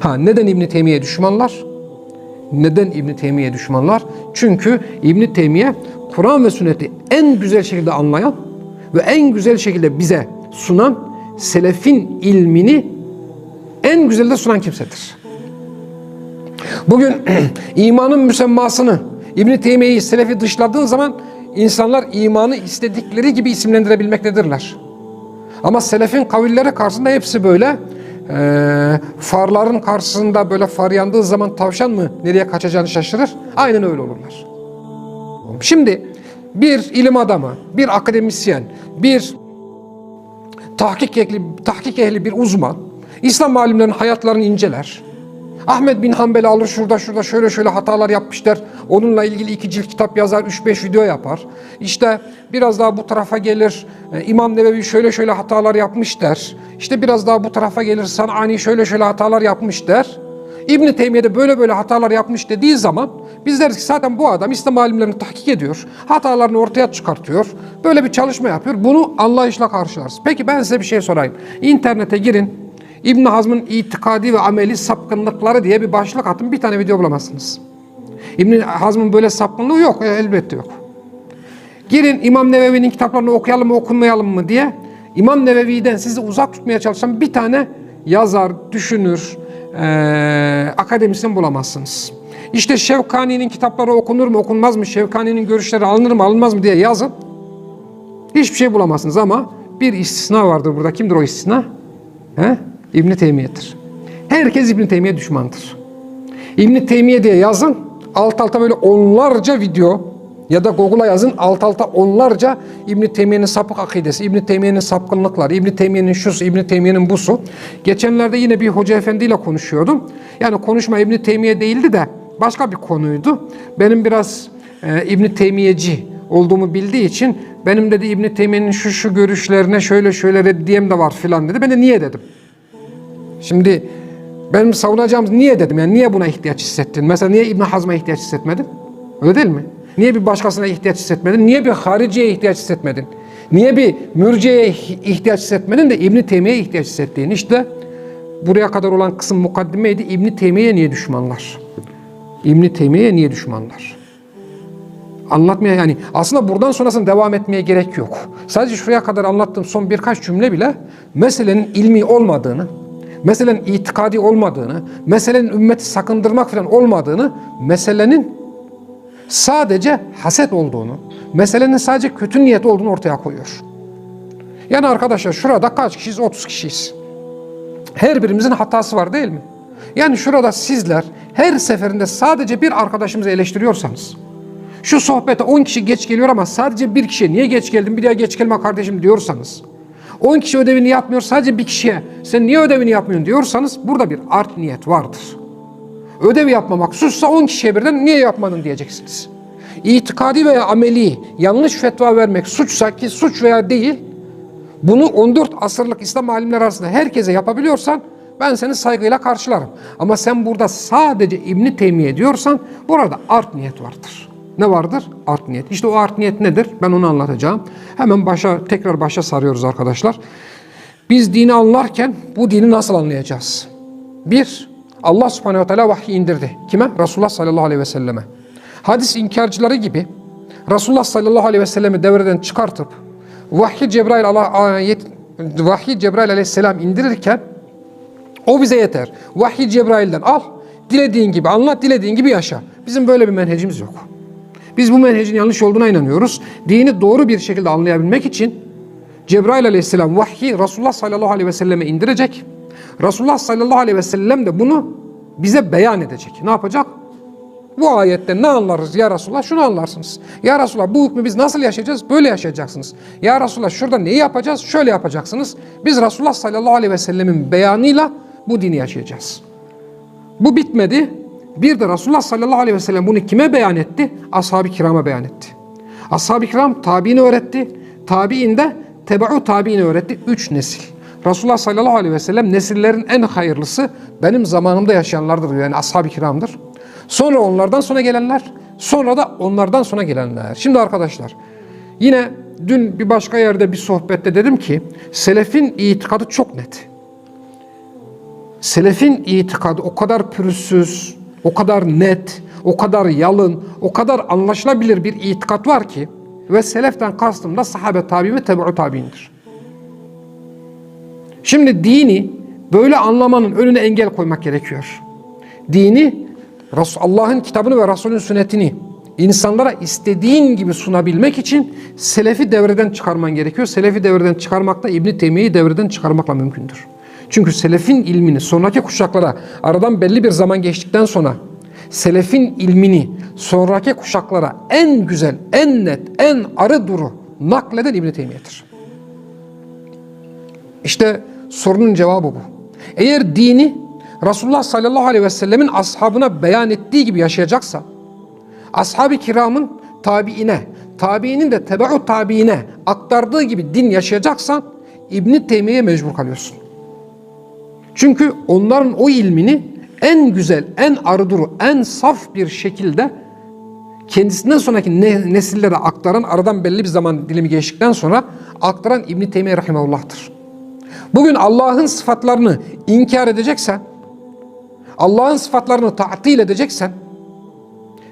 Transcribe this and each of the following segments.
Ha neden İbn Teymiye düşmanlar? Neden İbn Teymiye düşmanlar? Çünkü İbn Teymiye Kur'an ve sünneti en güzel şekilde anlayan ve en güzel şekilde bize sunan selefin ilmini en güzel de sunan kimsedir. Bugün imanın müsemmasını İbn Teymiye'yi selefi dışladığın zaman insanlar imanı istedikleri gibi isimlendirebilmektedirler. Ama selefin kavilleri karşısında hepsi böyle eee, farların karşısında böyle far yandığı zaman tavşan mı nereye kaçacağını şaşırır. Aynen öyle olurlar. Şimdi bir ilim adamı, bir akademisyen, bir tahkik ehli, tahkik ehli bir uzman İslam alimlerinin hayatlarını inceler. Ahmet bin Hanbel alır şurada şurada şöyle şöyle hatalar yapmışlar. Onunla ilgili iki cilt kitap yazar, 3-5 video yapar. İşte biraz daha bu tarafa gelir. e, İmam Nevevi şöyle şöyle hatalar yapmış der. İşte biraz daha bu tarafa gelir. Sanani şöyle şöyle hatalar yapmış der. İbn Teymiye de böyle böyle hatalar yapmış dediği zaman biz deriz ki zaten bu adam İslam alimlerini tahkik ediyor. Hatalarını ortaya çıkartıyor. Böyle bir çalışma yapıyor. Bunu anlayışla karşılarız. Peki ben size bir şey sorayım. İnternete girin. İbn Hazm'ın itikadi ve ameli sapkınlıkları diye bir başlık atın. Bir tane video bulamazsınız. İbn Hazm'ın böyle sapkınlığı yok. E, elbette yok. Girin İmam Nevevi'nin kitaplarını okuyalım mı okunmayalım mı diye İmam Nevevi'den sizi uzak tutmaya çalışan bir tane yazar, düşünür, eee akademisyen bulamazsınız. İşte Şevkani'nin kitapları okunur mu okunmaz mı, Şevkani'nin görüşleri alınır mı alınmaz mı diye yazın. Hiçbir şey bulamazsınız ama bir istisna vardır burada. Kimdir o istisna? He? İbn Teymiye'dir. Herkes İbn Teymiye düşmandır. İbn Teymiye diye yazın. Alt alta böyle onlarca video ya da Google'a yazın alt alta onlarca İbn Teymiye'nin sapık akidesi, İbn Teymiye'nin sapkınlıkları, İbn Teymiye'nin şusu, İbn Teymiye'nin busu. Geçenlerde yine bir hoca efendiyle konuşuyordum. Yani konuşma İbn Teymiye değildi de başka bir konuydu. Benim biraz e, İbn Teymiyeci olduğumu bildiği için benim dedi İbn Teymiye'nin şu şu görüşlerine şöyle şöyle reddiyem de var filan dedi. Ben de niye dedim. Şimdi benim savunacağım niye dedim yani niye buna ihtiyaç hissettin? Mesela niye İbn Hazm'a ihtiyaç hissetmedin? Öyle değil mi? Niye bir başkasına ihtiyaç hissetmedin? Niye bir hariciye ihtiyaç hissetmedin? Niye bir mürciyeye ihtiyaç hissetmedin de İbn Teymiye'ye ihtiyaç hissettiğin? İşte buraya kadar olan kısım mukaddimeydi. İbn Teymiye'ye niye düşmanlar? İbn Teymiye'ye niye düşmanlar? Anlatmaya yani aslında buradan sonrasını devam etmeye gerek yok. Sadece şuraya kadar anlattığım son birkaç cümle bile meselenin ilmi olmadığını, meselenin itikadi olmadığını, meselenin ümmeti sakındırmak falan olmadığını, meselenin sadece haset olduğunu, meselenin sadece kötü niyet olduğunu ortaya koyuyor. Yani arkadaşlar şurada kaç kişiyiz? 30 kişiyiz. Her birimizin hatası var değil mi? Yani şurada sizler her seferinde sadece bir arkadaşımızı eleştiriyorsanız, şu sohbete 10 kişi geç geliyor ama sadece bir kişiye niye geç geldin bir daha geç gelme kardeşim diyorsanız, 10 kişi ödevini yapmıyor sadece bir kişiye sen niye ödevini yapmıyorsun diyorsanız burada bir art niyet vardır. Ödev yapmamak suçsa 10 kişiye birden niye yapmadın diyeceksiniz. İtikadi veya ameli yanlış fetva vermek suçsa ki suç veya değil bunu 14 asırlık İslam alimler arasında herkese yapabiliyorsan ben seni saygıyla karşılarım. Ama sen burada sadece İbni Teymiye diyorsan burada art niyet vardır. Ne vardır? Art niyet. İşte o art niyet nedir? Ben onu anlatacağım. Hemen başa tekrar başa sarıyoruz arkadaşlar. Biz dini anlarken bu dini nasıl anlayacağız? Bir, Allah subhanehu teala vahyi indirdi. Kime? Resulullah sallallahu aleyhi ve selleme. Hadis inkarcıları gibi Resulullah sallallahu aleyhi ve sellemi devreden çıkartıp vahyi Cebrail, Allah, ayet, vahyi Cebrail aleyhisselam indirirken o bize yeter. Vahyi Cebrail'den al, dilediğin gibi anlat, dilediğin gibi yaşa. Bizim böyle bir menhecimiz yok. Biz bu menhecin yanlış olduğuna inanıyoruz. Dini doğru bir şekilde anlayabilmek için Cebrail aleyhisselam vahyi Resulullah sallallahu aleyhi ve selleme indirecek. Resulullah sallallahu aleyhi ve sellem de bunu bize beyan edecek. Ne yapacak? Bu ayette ne anlarız ya Resulullah? Şunu anlarsınız. Ya Resulullah bu hükmü biz nasıl yaşayacağız? Böyle yaşayacaksınız. Ya Resulullah şurada neyi yapacağız? Şöyle yapacaksınız. Biz Resulullah sallallahu aleyhi ve sellemin beyanıyla bu dini yaşayacağız. Bu bitmedi. Bir de Resulullah sallallahu aleyhi ve sellem bunu kime beyan etti? Ashab-ı kirama beyan etti. Ashab-ı kiram tabiini öğretti. Tabiin de tabiini öğretti. Üç nesil. Resulullah sallallahu aleyhi ve sellem nesillerin en hayırlısı benim zamanımda yaşayanlardır. Yani ashab-ı kiramdır. Sonra onlardan sonra gelenler, sonra da onlardan sonra gelenler. Şimdi arkadaşlar, yine dün bir başka yerde bir sohbette dedim ki, selefin itikadı çok net. Selefin itikadı o kadar pürüzsüz, o kadar net, o kadar yalın, o kadar anlaşılabilir bir itikat var ki ve seleften kastım da sahabe tabi ve tebe'u tabiindir. Şimdi dini böyle anlamanın önüne engel koymak gerekiyor. Dini Allah'ın kitabını ve Resulün sünnetini insanlara istediğin gibi sunabilmek için selefi devreden çıkarman gerekiyor. Selefi devreden çıkarmak da İbn Teymiye'yi devreden çıkarmakla mümkündür. Çünkü selefin ilmini sonraki kuşaklara aradan belli bir zaman geçtikten sonra selefin ilmini sonraki kuşaklara en güzel, en net, en arı duru nakleden İbn Teymiye'dir. İşte sorunun cevabı bu. Eğer dini Resulullah sallallahu aleyhi ve sellemin ashabına beyan ettiği gibi yaşayacaksa, ashab-ı kiramın tabiine, tabiinin de tebe'u tabiine aktardığı gibi din yaşayacaksan, İbn-i Teymiye'ye mecbur kalıyorsun. Çünkü onların o ilmini en güzel, en arıduru, en saf bir şekilde kendisinden sonraki ne- nesillere aktaran, aradan belli bir zaman dilimi geçtikten sonra aktaran İbn-i Teymiye. Bugün Allah'ın sıfatlarını inkar edeceksen, Allah'ın sıfatlarını tatil edeceksen,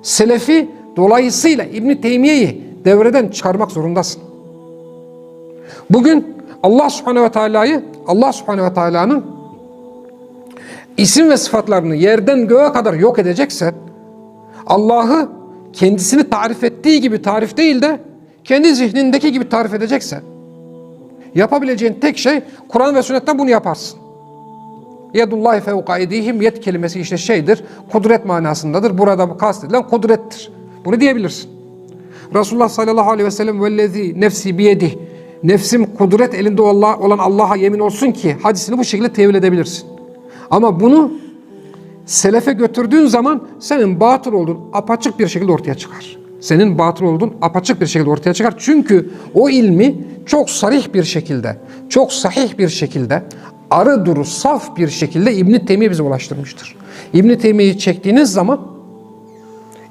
Selefi dolayısıyla İbn Teymiye'yi devreden çıkarmak zorundasın. Bugün Allah Subhanahu ve Teala'yı Allah Subhanahu ve Teala'nın isim ve sıfatlarını yerden göğe kadar yok edeceksen, Allah'ı kendisini tarif ettiği gibi tarif değil de kendi zihnindeki gibi tarif edeceksen, Yapabileceğin tek şey Kur'an ve sünnetten bunu yaparsın. Yedullahi fevka edihim yet kelimesi işte şeydir, kudret manasındadır. Burada kastedilen kudrettir. Bunu diyebilirsin. Resulullah sallallahu aleyhi ve sellem vellezi nefsi biyedih nefsim kudret elinde olan Allah'a yemin olsun ki hadisini bu şekilde tevil edebilirsin. Ama bunu selefe götürdüğün zaman senin batıl olduğun apaçık bir şekilde ortaya çıkar. Senin batıl olduğun apaçık bir şekilde ortaya çıkar. Çünkü o ilmi çok sarih bir şekilde, çok sahih bir şekilde, arı duru, saf bir şekilde İbn-i Teymiye bize ulaştırmıştır. İbn-i Teymiye'yi çektiğiniz zaman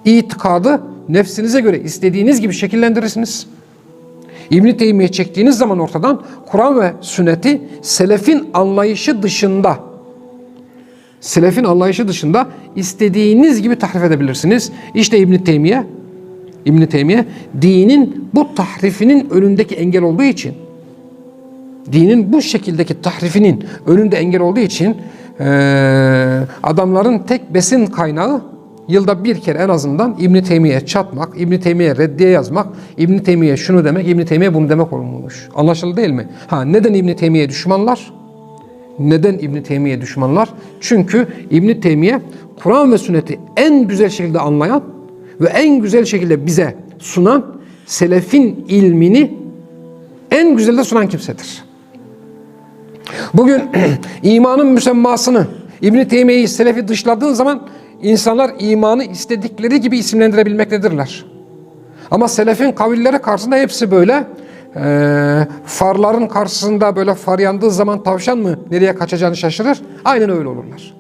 itikadı nefsinize göre istediğiniz gibi şekillendirirsiniz. İbn-i Teymiye çektiğiniz zaman ortadan Kur'an ve sünneti selefin anlayışı dışında selefin anlayışı dışında istediğiniz gibi tahrif edebilirsiniz. İşte İbn Teymiye İbn Teymiye dinin bu tahrifinin önündeki engel olduğu için dinin bu şekildeki tahrifinin önünde engel olduğu için eee, adamların tek besin kaynağı yılda bir kere en azından İbn Teymiye çatmak, İbn Teymiye reddiye yazmak, İbn Teymiye şunu demek, İbn Teymiye bunu demek olmuş. Anlaşıldı değil mi? Ha neden İbn Teymiye düşmanlar? Neden İbn Teymiye düşmanlar? Çünkü İbn Teymiye Kur'an ve sünneti en güzel şekilde anlayan ve en güzel şekilde bize sunan selefin ilmini en güzel de sunan kimsedir. Bugün imanın müsemmasını İbn Teymiye'yi selefi dışladığın zaman insanlar imanı istedikleri gibi isimlendirebilmektedirler. Ama selefin kavilleri karşısında hepsi böyle eee, farların karşısında böyle far yandığı zaman tavşan mı nereye kaçacağını şaşırır. Aynen öyle olurlar.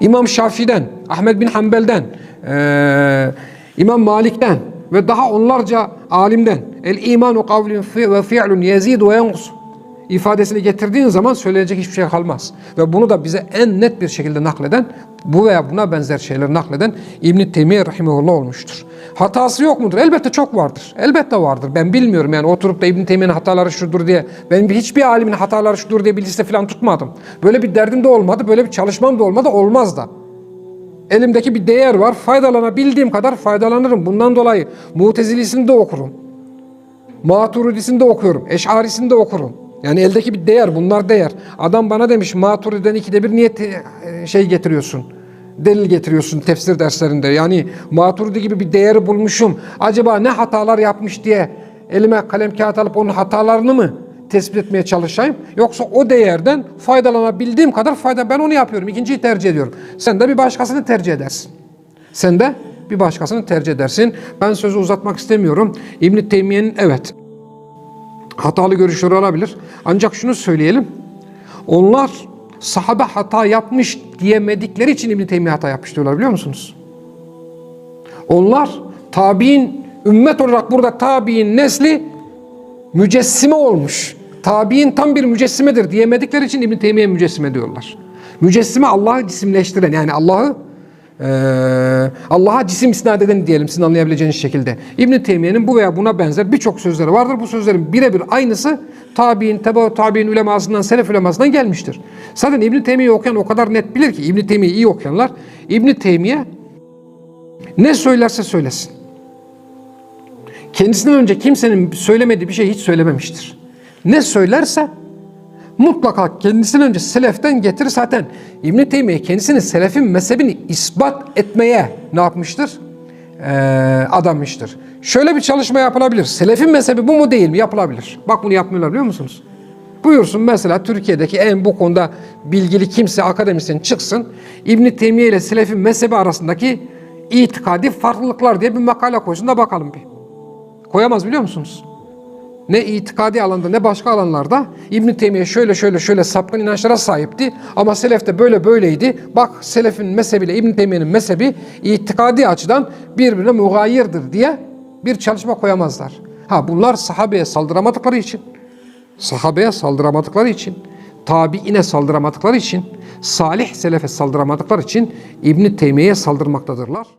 İmam Şafii'den, Ahmed bin Hanbel'den, eee, İmam Malik'ten ve daha onlarca alimden el imanu kavlun fi- ve fi'lun yezid ve yankus ifadesini getirdiğin zaman söyleyecek hiçbir şey kalmaz. Ve bunu da bize en net bir şekilde nakleden, bu veya buna benzer şeyleri nakleden İbn-i Teymiye Rahimullah olmuştur. Hatası yok mudur? Elbette çok vardır. Elbette vardır. Ben bilmiyorum yani oturup da İbn-i Teymiye'nin hataları şudur diye, ben bir- hiçbir alimin hataları şudur diye bir liste falan tutmadım. Böyle bir derdim de olmadı, böyle bir çalışmam da olmadı, olmaz da. Elimdeki bir değer var, faydalanabildiğim kadar faydalanırım. Bundan dolayı Mutezilisini de okurum. Maturidisini de okuyorum. Eşarisini de okurum. Yani eldeki bir değer, bunlar değer. Adam bana demiş Maturidi'den ikide bir niye şey getiriyorsun? Delil getiriyorsun tefsir derslerinde. Yani Maturidi gibi bir değeri bulmuşum. Acaba ne hatalar yapmış diye elime kalem kağıt alıp onun hatalarını mı tespit etmeye çalışayım? Yoksa o değerden faydalanabildiğim kadar fayda ben onu yapıyorum. İkinciyi tercih ediyorum. Sen de bir başkasını tercih edersin. Sen de bir başkasını tercih edersin. Ben sözü uzatmak istemiyorum. İbn Teymiye'nin evet hatalı görüşleri olabilir. Ancak şunu söyleyelim. Onlar sahabe hata yapmış diyemedikleri için İbn Teymiye hata yapmış diyorlar biliyor musunuz? Onlar tabi'in ümmet olarak burada tabi'in nesli mücessime olmuş. tabi'in tam bir mücessimedir diyemedikleri için İbn Teymiye mücessime diyorlar. Mücessime Allah'ı cisimleştiren yani Allah'ı eee, Allah'a cisim isnat eden diyelim sizin anlayabileceğiniz şekilde. İbn Teymiye'nin bu veya buna benzer birçok sözleri vardır. Bu sözlerin birebir aynısı tabi'in, teba tabi'in ulemasından, selef ulemasından gelmiştir. Zaten İbn Teymiye okuyan o kadar net bilir ki İbn Teymiye iyi okuyanlar İbn Teymiye ne söylerse söylesin. Kendisinden önce kimsenin söylemediği bir şey hiç söylememiştir. Ne söylerse mutlaka kendisinden önce seleften getirir zaten. İbn Teymiye kendisinin selefin mezhebini ispat etmeye ne yapmıştır? Ee, adamıştır. Şöyle bir çalışma yapılabilir. Selefin mezhebi bu mu değil mi? Yapılabilir. Bak bunu yapmıyorlar biliyor musunuz? Buyursun mesela Türkiye'deki en bu konuda bilgili kimse akademisyen çıksın. İbn Teymiye ile selefin mezhebi arasındaki itikadi farklılıklar diye bir makale koysun da bakalım bir. Koyamaz biliyor musunuz? Ne itikadi alanda ne başka alanlarda İbn Teymiye şöyle şöyle şöyle sapkın inançlara sahipti ama selef de böyle böyleydi. Bak selefin mezhebiyle İbn Teymiye'nin mezhebi itikadi açıdan birbirine mugayirdir diye bir çalışma koyamazlar. Ha bunlar sahabeye saldıramadıkları için, sahabeye saldıramadıkları için, tabiine saldıramadıkları için, salih selefe saldıramadıkları için İbn Teymiye'ye saldırmaktadırlar.